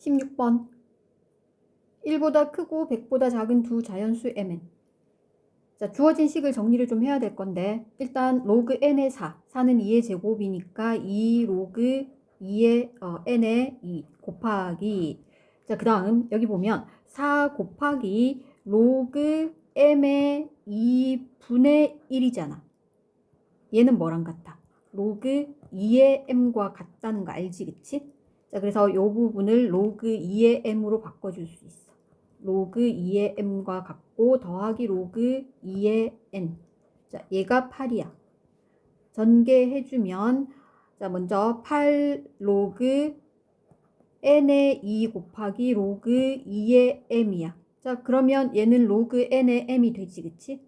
16번 1보다 크고 100보다 작은 두 자연수 mn 자, 주어진 식을 정리를 좀 해야 될 건데 일단 로그 n의 4, 4는 2의 제곱이니까 2 로그 2의 어, n의 2 곱하기 자, 그 다음 여기 보면 4 곱하기 로그 m의 2분의 1이잖아. 얘는 뭐랑 같아? 로그 2의 m과 같다는 거 알지, 그치? 자, 그래서 이 부분을 로그 2의 m으로 바꿔줄 수 있어. 로그 2의 m과 같고 더하기 로그 2의 n. 자, 얘가 8이야. 전개해주면 자, 먼저 8 로그 n의 2 곱하기 로그 2의 m이야. 자, 그러면 얘는 로그 n의 m이 되지, 그치?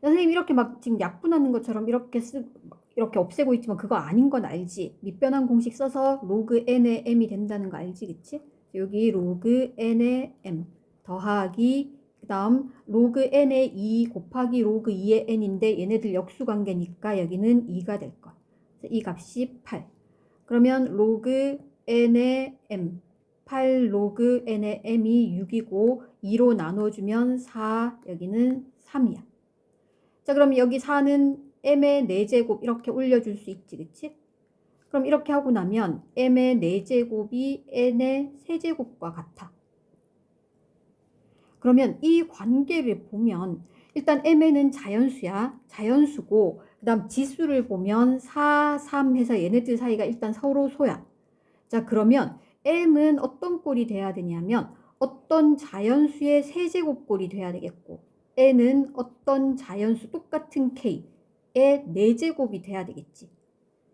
선생님 이렇게 막 지금 약분하는 것처럼 이렇게 쓰 이렇게 없애고 있지만 그거 아닌 건 알지? 밑변환 공식 써서 로그 n의 m이 된다는 거 알지, 그치? 여기 로그 n의 m 더하기 그 다음 로그 n의 2 곱하기 로그 2의 n인데 얘네들 역수 관계니까 여기는 2가 될 거. 이 값이 8. 그러면 로그 n의 m 8 로그 n의 m이 6이고 2로 나눠주면 4 여기는 3이야. 자 그럼 여기 4는 m의 4제곱 이렇게 올려줄 수 있지 그치? 그럼 이렇게 하고 나면 m의 4제곱이 n의 세제곱과 같아. 그러면 이 관계를 보면 일단 mn은 자연수야. 자연수고 그 다음 지수를 보면 4, 3 해서 얘네들 사이가 일단 서로 소야. 자 그러면 m은 어떤 꼴이 돼야 되냐면 어떤 자연수의 세제곱꼴이 돼야 되겠고 n은 어떤 자연수 똑같은 k의 4제곱이 돼야 되겠지.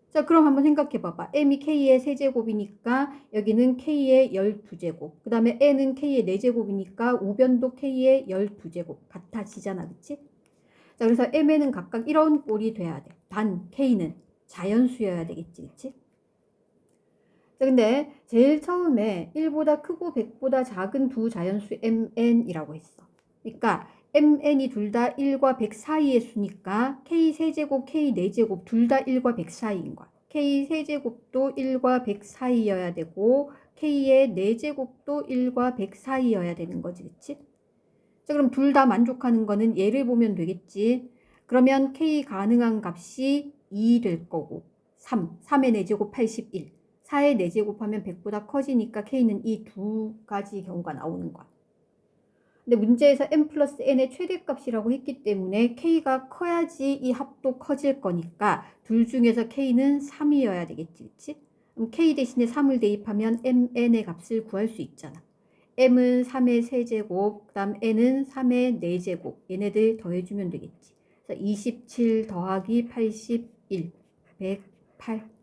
자 그럼 한번 생각해 봐봐. m이 k의 세제곱이니까 여기는 k의 12제곱. 그 다음에 n은 k의 4제곱이니까 우변도 k의 12제곱. 같아지잖아. 그치? 자 그래서 mn은 각각 이런 꼴이 돼야 돼. 단 k는 자연수여야 되겠지. 그치? 자, 근데 제일 처음에 1보다 크고 100보다 작은 두 자연수 mn이라고 했어. 그러니까 mn이 둘 다 1과 100 사이의 수니까 k 세제곱, k 4제곱 둘 다 1과 100 사이인 거야. k 세제곱도 1과 100 사이여야 되고 k의 4제곱도 1과 100 사이여야 되는 거지. 그치? 자, 그럼 둘 다 만족하는 거는 얘를 보면 되겠지. 그러면 k 가능한 값이 2 될 거고 3, 3의 4제곱 81. 4의 4제곱하면 100보다 커지니까 k는 이 두 가지 경우가 나오는 거야. 근데 문제에서 n 플러스 n의 최대값이라고 했기 때문에 k가 커야지 이 합도 커질 거니까 둘 중에서 k는 3이어야 되겠지. 그치? 그럼 k 대신에 3을 대입하면 mn의 값을 구할 수 있잖아. m은 3의 세제곱, 그 다음 n은 3의 4제곱. 얘네들 더해주면 되겠지. 그래서 27 더하기 81, 108.